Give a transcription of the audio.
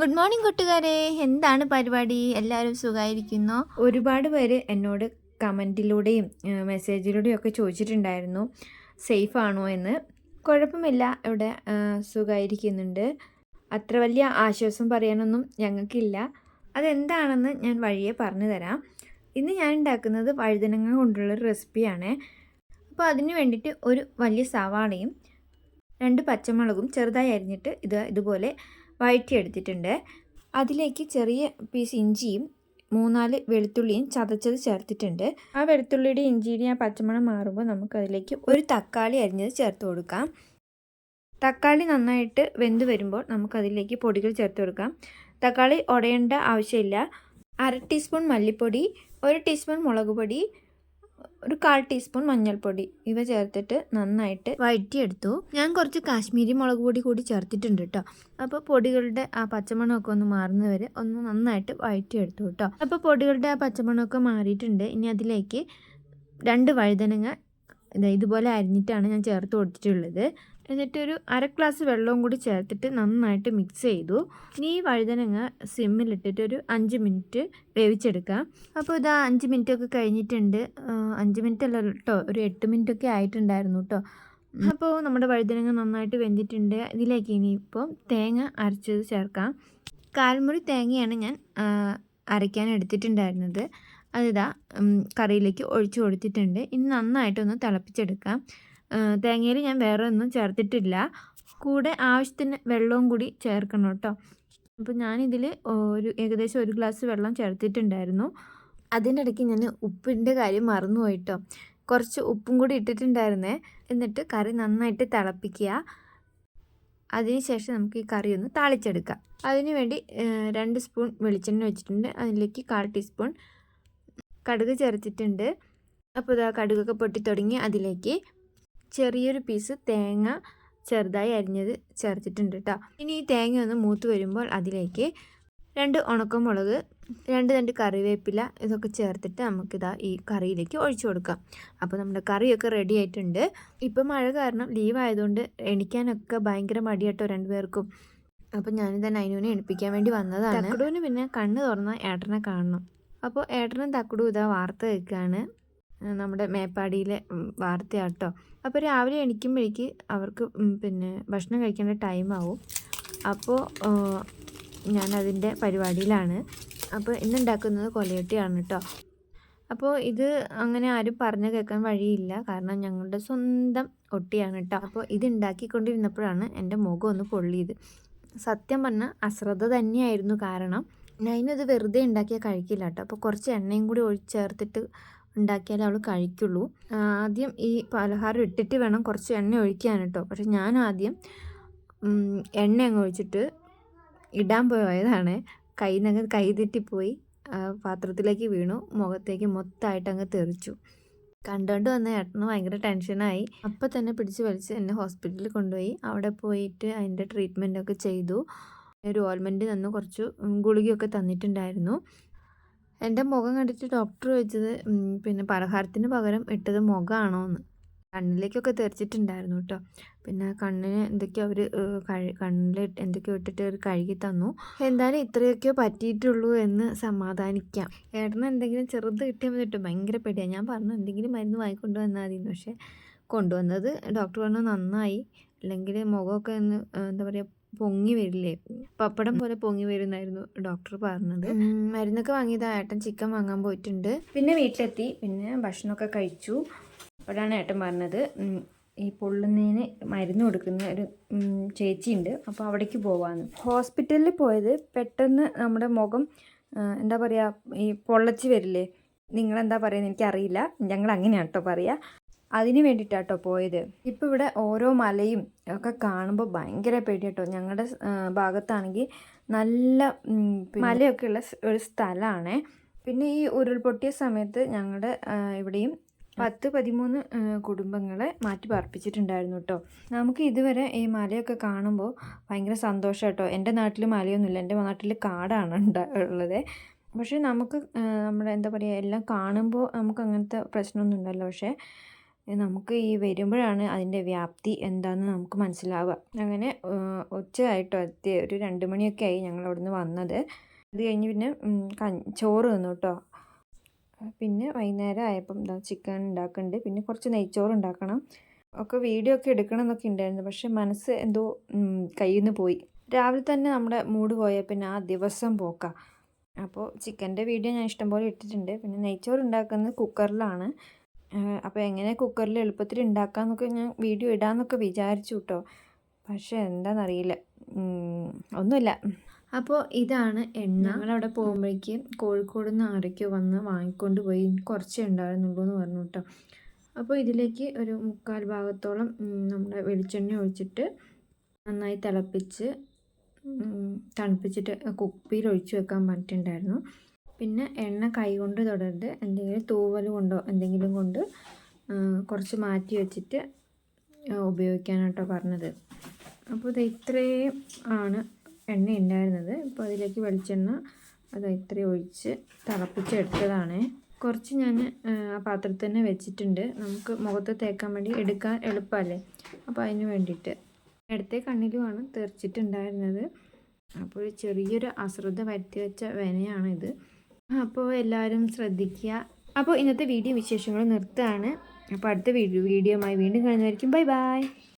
Good morning കൂട്ടുകാരെ. എന്താണ് പരിപാടി? എല്ലാവരും സുഖമായിരിക്കുന്നു ഒരുപാട് പേര് എന്നോട് കമന്റിലൂടെയും മെസ്സേജിലൂടെയും ഒക്കെ ചോദിച്ചിട്ടുണ്ടായിരുന്നു. സേഫ് ആണോ എന്ന്. കുഴപ്പമില്ല. ഇവിടെ സുഖമായിരിക്കുന്നുണ്ട് അത്ര വലിയ ആശ്വാസം പറയാനൊന്നും ഞങ്ങൾക്കില്ല. അതെന്താണെന്ന് ഞാൻ വഴിയെ പറഞ്ഞു തരാം. ഇന്ന് ഞാൻ ഉണ്ടാക്കുന്നത് വഴുതനങ്ങ കൊണ്ടുള്ളൊരു റെസിപ്പിയാണ്. അപ്പോൾ അതിന് വേണ്ടിയിട്ട് ഒരു വലിയ സവാളയും രണ്ട് പച്ചമുളകും ചെറുതായി അരിഞ്ഞിട്ട് ഇത് ഇതുപോലെ വഴറ്റിയെടുത്തിട്ടുണ്ട് അതിലേക്ക് ചെറിയ പീസ് ഇഞ്ചിയും മൂന്നാൽ വെളുത്തുള്ളിയും ചതച്ചത് ചേർത്തിട്ടുണ്ട്. ആ വെളുത്തുള്ളിയുടെ ഇഞ്ചിയുടെയും ആ പച്ചമണം മാറുമ്പോൾ നമുക്ക് അതിലേക്ക് ഒരു തക്കാളി അരിഞ്ഞത് ചേർത്ത് കൊടുക്കാം. തക്കാളി നന്നായിട്ട് വെന്ത് വരുമ്പോൾ നമുക്കതിലേക്ക് പൊടികൾ ചേർത്ത് കൊടുക്കാം. തക്കാളി ഉടയേണ്ട ആവശ്യമില്ല. അര ടീസ്പൂൺ മല്ലിപ്പൊടി ഒരു ടീസ്പൂൺ മുളക് പൊടി ഒരു കാൽ ടീസ്പൂൺ മഞ്ഞൾപ്പൊടി ഇവ ചേർത്തിട്ട് നന്നായിട്ട് വഴറ്റിയെടുത്തു. ഞാൻ കുറച്ച് കാശ്മീരി മുളക് പൊടി കൂടി ചേർത്തിട്ടുണ്ട് കേട്ടോ അപ്പോൾ പൊടികളുടെ ആ പച്ചമണമൊക്കെ ഒന്ന് മാറുന്നവരെ ഒന്ന് നന്നായിട്ട് വഴറ്റിയെടുത്തു കേട്ടോ അപ്പോൾ പൊടികളുടെ ആ പച്ചമണമൊക്കെ മാറിയിട്ടുണ്ട്. ഇനി അതിലേക്ക് രണ്ട് വഴുതനങ്ങ ഇതുപോലെ അരിഞ്ഞിട്ടാണ് ഞാൻ ചേർത്ത് കൊടുത്തിട്ടുള്ളത്. എന്നിട്ടൊരു അര ഗ്ലാസ് വെള്ളവും കൂടി ചേർത്തിട്ട് നന്നായിട്ട് മിക്സ് ചെയ്തു. ഇനി ഈ വഴുതനങ്ങ സിമ്മിലിട്ടിട്ട് ഒരു അഞ്ച് മിനിറ്റ് വേവിച്ചെടുക്കാം. അപ്പോൾ ഇത് അഞ്ച് മിനിറ്റ് ഒക്കെ കഴിഞ്ഞിട്ടുണ്ട്. അഞ്ച് മിനിറ്റ് അല്ല കേട്ടോ ഒരു എട്ട് മിനിറ്റ് ഒക്കെ ആയിട്ടുണ്ടായിരുന്നു കേട്ടോ. അപ്പോൾ നമ്മുടെ വഴുതനങ്ങ നന്നായിട്ട് വെന്തിട്ടുണ്ട്. ഇതിലേക്ക് ഇനി ഇനിയിപ്പോൾ തേങ്ങ അരച്ചത് ചേർക്കാം. കാൽമുറി തേങ്ങയാണ് ഞാൻ അരയ്ക്കാൻ എടുത്തിട്ടുണ്ടായിരുന്നത്. അതിതാ കറിയിലേക്ക് ഒഴിച്ചു കൊടുത്തിട്ടുണ്ട്. ഇനി നന്നായിട്ടൊന്ന് തിളപ്പിച്ചെടുക്കാം. തേങ്ങയിൽ ഞാൻ വേറെ ഒന്നും ചേർത്തിട്ടില്ല. കൂടെ ആവശ്യത്തിന് വെള്ളവും കൂടി ചേർക്കണം കേട്ടോ. അപ്പോൾ ഞാനിതിൽ ഒരു ഏകദേശം ഒരു ഗ്ലാസ് വെള്ളം ചേർത്തിട്ടുണ്ടായിരുന്നു. അതിന്റെ ഇടയ്ക്ക് ഞാൻ ഉപ്പിന്റെ കാര്യം മറന്നുപോയിട്ടോ കുറച്ച് ഉപ്പും കൂടി ഇട്ടിട്ടുണ്ടായിരുന്നേ. എന്നിട്ട് കറി നന്നായിട്ട് തിളപ്പിക്കുക. അതിനുശേഷം നമുക്ക് ഈ കറി ഒന്ന് താളിച്ചെടുക്കാം. അതിനുവേണ്ടി രണ്ട് സ്പൂൺ വെളിച്ചെണ്ണ വെച്ചിട്ടുണ്ട്. അതിലേക്ക് കാൽ ടീസ്പൂൺ കടുക് ചേർത്തിട്ടുണ്ട് അപ്പോൾ ഇതാ കടുകൊക്കെ പൊട്ടി തുടങ്ങി അതിലേക്ക് ചെറിയൊരു പീസ് തേങ്ങ ചെറുതായി അരിഞ്ഞത് ചേർത്തിട്ടുണ്ട് കേട്ടോ ഇനി ഈ തേങ്ങ ഒന്ന് മൂത്ത് വരുമ്പോൾ അതിലേക്ക് രണ്ട് ഉണക്കമുളക് രണ്ട് രണ്ട് കറിവേപ്പില ഇതൊക്കെ ചേർത്തിട്ട് നമുക്കിതാ ഈ കറിയിലേക്ക് ഒഴിച്ചു കൊടുക്കാം. അപ്പോൾ നമ്മുടെ കറിയൊക്കെ റെഡി ആയിട്ടുണ്ട്. ഇപ്പം മഴ കാരണം ലീവ് ആയതുകൊണ്ട് എണിക്കാനൊക്കെ ഭയങ്കര മടിയാട്ടോ രണ്ടുപേർക്കും. അപ്പം ഞാനിത് നൈനുവിനെ എണിപ്പിക്കാൻ വേണ്ടി വന്നതാണ്. തക്കുടുവിന് പിന്നെ കണ്ണ് തുറന്ന ഏട്ടനെ കാണണം. അപ്പോൾ ഏട്ടനും തക്കുടും ഇതാ വാർത്ത കേൾക്കുകയാണ് നമ്മുടെ മേപ്പാടിയിലെ വാർത്തയാട്ടോ. അപ്പോൾ രാവിലെ എണിക്കുമ്പോഴേക്ക് അവർക്ക് പിന്നെ ഭക്ഷണം കഴിക്കേണ്ട ടൈമാവും അപ്പോൾ ഞാനതിന്റെ പരിപാടിയിലാണ്. അപ്പോൾ ഇന്നുണ്ടാക്കുന്നത് കൊലയൊട്ടിയാണ് കേട്ടോ അപ്പോൾ ഇത് അങ്ങനെ ആരും പറഞ്ഞു കേൾക്കാൻ വഴിയില്ല. കാരണം ഞങ്ങളുടെ സ്വന്തം ഒട്ടിയാണ് കേട്ടോ അപ്പോൾ ഇത് ഉണ്ടാക്കിക്കൊണ്ടിരുന്നപ്പോഴാണ് എന്റെ മുഖം ഒന്ന് പൊള്ളിയത്. സത്യം പറഞ്ഞാൽ അശ്രദ്ധ തന്നെയായിരുന്നു കാരണം നൈനും ഇത് വെറുതെ ഉണ്ടാക്കിയാൽ കഴിക്കില്ല കേട്ടോ. അപ്പോൾ കുറച്ച് എണ്ണയും കൂടി ഒഴിച്ച് ചേർത്തിട്ട് ഉണ്ടാക്കിയാലേ അവൾ കഴിക്കുള്ളൂ. ആദ്യം ഈ പലഹാരം ഇട്ടിട്ട് വേണം കുറച്ച് എണ്ണ ഒഴിക്കാൻ കേട്ടോ. പക്ഷെ ഞാൻ ആദ്യം എണ്ണ അങ്ങ് ഒഴിച്ചിട്ട് ഇടാൻ പോയതാണ്. കൈ നിന്നങ്ങ് കൈ തെറ്റിപ്പോയി പാത്രത്തിലേക്ക് വീണു. മുഖത്തേക്ക് മൊത്തമായിട്ട് അങ്ങ് തെറിച്ചു. കണ്ടുകൊണ്ട് വന്ന ഏട്ടന് ഭയങ്കര ടെൻഷനായി അപ്പം തന്നെ പിടിച്ച് വലിച്ച് എന്നെ ഹോസ്പിറ്റലിൽ കൊണ്ടുപോയി. അവിടെ പോയിട്ട് അതിന്റെ ട്രീറ്റ്മെന്റൊക്കെ ചെയ്തു. ഒരു ഓയിൽമെന്റ് തന്നു. കുറച്ച് ഗുളികയൊക്കെ തന്നിട്ടുണ്ടായിരുന്നു. എന്റെ മുഖം കണ്ടിട്ട് ഡോക്ടർ ചോദിച്ചത് പിന്നെ പലഹാരത്തിന് പകരം ഇട്ടത് മുഖമാണോ എന്ന് കണ്ണിലേക്കൊക്കെ തെറിച്ചിട്ടുണ്ടായിരുന്നു കേട്ടോ. പിന്നെ കണ്ണിന് എന്തൊക്കെയോ അവർ കഴി കണ്ണിൽ എന്തൊക്കെയോ ഇട്ടിട്ട് അവർ കഴുകി തന്നു. എന്തായാലും ഇത്രയൊക്കെ പറ്റിയിട്ടുള്ളൂ എന്ന് സമാധാനിക്കാം. ഏട്ടന് എന്തെങ്കിലും ചെറുത് കിട്ടിയാൽ മതി കേട്ടോ. ഭയങ്കര പേടിയാണ് ഞാൻ പറഞ്ഞു എന്തെങ്കിലും മരുന്ന് വാങ്ങിക്കൊണ്ട് വന്നാൽ മതി പക്ഷേ കൊണ്ടുവന്നത് ഡോക്ടർ പറഞ്ഞു നന്നായി. അല്ലെങ്കിൽ മുഖമൊക്കെ ഒന്ന് എന്താ പറയുക പൊങ്ങി വരില്ലേ? പപ്പടം പോലെ പൊങ്ങി വരുന്നായിരുന്നു ഡോക്ടർ പറഞ്ഞത്. മരുന്നൊക്കെ വാങ്ങിയത്. ഏട്ടൻ ചിക്കൻ വാങ്ങാൻ പോയിട്ടുണ്ട്. പിന്നെ വീട്ടിലെത്തി. പിന്നെ ഭക്ഷണമൊക്കെ കഴിച്ചു. അപ്പോഴാണ് ഏട്ടൻ പറഞ്ഞത് ഈ പൊള്ളുന്നതിന് മരുന്ന് കൊടുക്കുന്ന ഒരു ചേച്ചിയുണ്ട്. അപ്പോൾ അവിടേക്ക് പോവാന്ന്. ഹോസ്പിറ്റലിൽ പോയത് പെട്ടെന്ന് നമ്മുടെ മുഖം എന്താ പറയുക ഈ പൊള്ളച്ച് വരില്ലേ? നിങ്ങളെന്താ പറയുന്നത് എനിക്കറിയില്ല. ഞങ്ങൾ അങ്ങനെയാണ് കേട്ടോ പറയുക അതിന് വേണ്ടിയിട്ടാണ് കേട്ടോ പോയത്. ഇപ്പോൾ ഇവിടെ ഓരോ മലയും ഒക്കെ കാണുമ്പോൾ ഭയങ്കര പേടി കേട്ടോ ഞങ്ങളുടെ ഭാഗത്താണെങ്കിൽ നല്ല മലയൊക്കെ ഉള്ള ഒരു സ്ഥലമാണ് പിന്നെ ഈ ഉരുൾപൊട്ടിയ സമയത്ത് ഞങ്ങളുടെ ഇവിടെയും പത്ത് പതിമൂന്ന് കുടുംബങ്ങളെ മാറ്റി പാർപ്പിച്ചിട്ടുണ്ടായിരുന്നു കേട്ടോ നമുക്ക് ഇതുവരെ ഈ മലയൊക്കെ കാണുമ്പോൾ ഭയങ്കര സന്തോഷം കേട്ടോ എന്റെ നാട്ടിൽ മലയൊന്നുമില്ല എന്റെ നാട്ടിൽ കാടാണ് ഉള്ളത്. പക്ഷേ നമുക്ക് നമ്മുടെ എന്താ പറയുക എല്ലാം കാണുമ്പോൾ നമുക്ക് അങ്ങനത്തെ പ്രശ്നമൊന്നും ഉണ്ടല്ലോ പക്ഷേ നമുക്ക് ഈ വരുമ്പോഴാണ് അതിന്റെ വ്യാപ്തി എന്താണെന്ന് നമുക്ക് മനസ്സിലാവുക. അങ്ങനെ ഉച്ചയായിട്ടോ എത്തി ഒരു രണ്ട് മണിയൊക്കെ ആയി ഞങ്ങൾ അവിടുന്ന് വന്നത്. അത് കഴിഞ്ഞ് പിന്നെ ചോറ് തന്നു കേട്ടോ പിന്നെ വൈകുന്നേരം ആയപ്പം എന്താ ചിക്കൻ ഉണ്ടാക്കുന്നുണ്ട് പിന്നെ കുറച്ച് നെയ്ച്ചോറ് ഉണ്ടാക്കണം. ഒക്കെ വീഡിയോ ഒക്കെ എടുക്കണം എന്നൊക്കെ ഉണ്ടായിരുന്നു. പക്ഷെ മനസ്സ് എന്തോ കയ്യിൽ നിന്ന് പോയി. രാവിലെ തന്നെ നമ്മുടെ മൂഡ് പോയാൽ പിന്നെ ആ ദിവസം പോക്കാം. അപ്പോൾ ചിക്കന്റെ വീഡിയോ ഞാൻ ഇഷ്ടംപോലെ ഇട്ടിട്ടുണ്ട്. പിന്നെ നെയ്ച്ചോറ് ഉണ്ടാക്കുന്നത് കുക്കറിലാണ്. അപ്പോൾ എങ്ങനെ കുക്കറിൽ എളുപ്പത്തിൽ ഉണ്ടാക്കാമെന്നൊക്കെ ഞാൻ വീഡിയോ ഇടാമെന്നൊക്കെ വിചാരിച്ചു കേട്ടോ പക്ഷേ എന്താണെന്നറിയില്ല ഒന്നുമില്ല. അപ്പോൾ ഇതാണ് എണ്ണ. ഞങ്ങളവിടെ പോകുമ്പോഴേക്ക് കോഴിക്കോട് നിന്ന് ആരൊക്കെയോ വന്ന് വാങ്ങിക്കൊണ്ട് പോയി കുറച്ചേ ഉണ്ടായിരുന്നുള്ളൂ എന്ന് പറഞ്ഞു കേട്ടോ. അപ്പോൾ ഇതിലേക്ക് ഒരു മുക്കാൽ ഭാഗത്തോളം നമ്മുടെ വെളിച്ചെണ്ണ ഒഴിച്ചിട്ട് നന്നായി തിളപ്പിച്ച് തണുപ്പിച്ചിട്ട് കുപ്പിയിൽ ഒഴിച്ച് വെക്കാൻ പറഞ്ഞിട്ടുണ്ടായിരുന്നു. പിന്നെ എണ്ണ കൈ കൊണ്ട് തൊടരുത്. എന്തെങ്കിലും തൂവൽ കൊണ്ടോ എന്തെങ്കിലും കൊണ്ട് കുറച്ച് മാറ്റി വെച്ചിട്ട് ഉപയോഗിക്കാനായിട്ടോ പറഞ്ഞത്. അപ്പോൾ ഇത് ഇത്രയും ആണ് എണ്ണ ഉണ്ടായിരുന്നത്. ഇപ്പോൾ അതിലേക്ക് വെളിച്ചെണ്ണ അത് ഇത്രയും ഒഴിച്ച് തിളപ്പിച്ചെടുത്തതാണ്. കുറച്ച് ഞാൻ ആ പാത്രത്തിൽ തന്നെ വെച്ചിട്ടുണ്ട്. നമുക്ക് മുഖത്ത് തേക്കാൻ വേണ്ടി എടുക്കാൻ എളുപ്പമല്ലേ? അപ്പോൾ അതിന് വേണ്ടിയിട്ട്. ഇടത്തെ കണ്ണിലുമാണ് തെറിച്ചിട്ടുണ്ടായിരുന്നത്. അപ്പോൾ ചെറിയൊരു അശ്രദ്ധ വരുത്തി വെച്ച വിനയാണിത്. അപ്പോൾ എല്ലാവരും ശ്രദ്ധിക്കുക. അപ്പോൾ ഇന്നത്തെ വീഡിയോ വിശേഷങ്ങൾ നിർത്തുകയാണ്. അപ്പോൾ അടുത്ത വീഡിയോ വീഡിയോയുമായി വീണ്ടും കാണുന്നതായിരിക്കും. Bye bye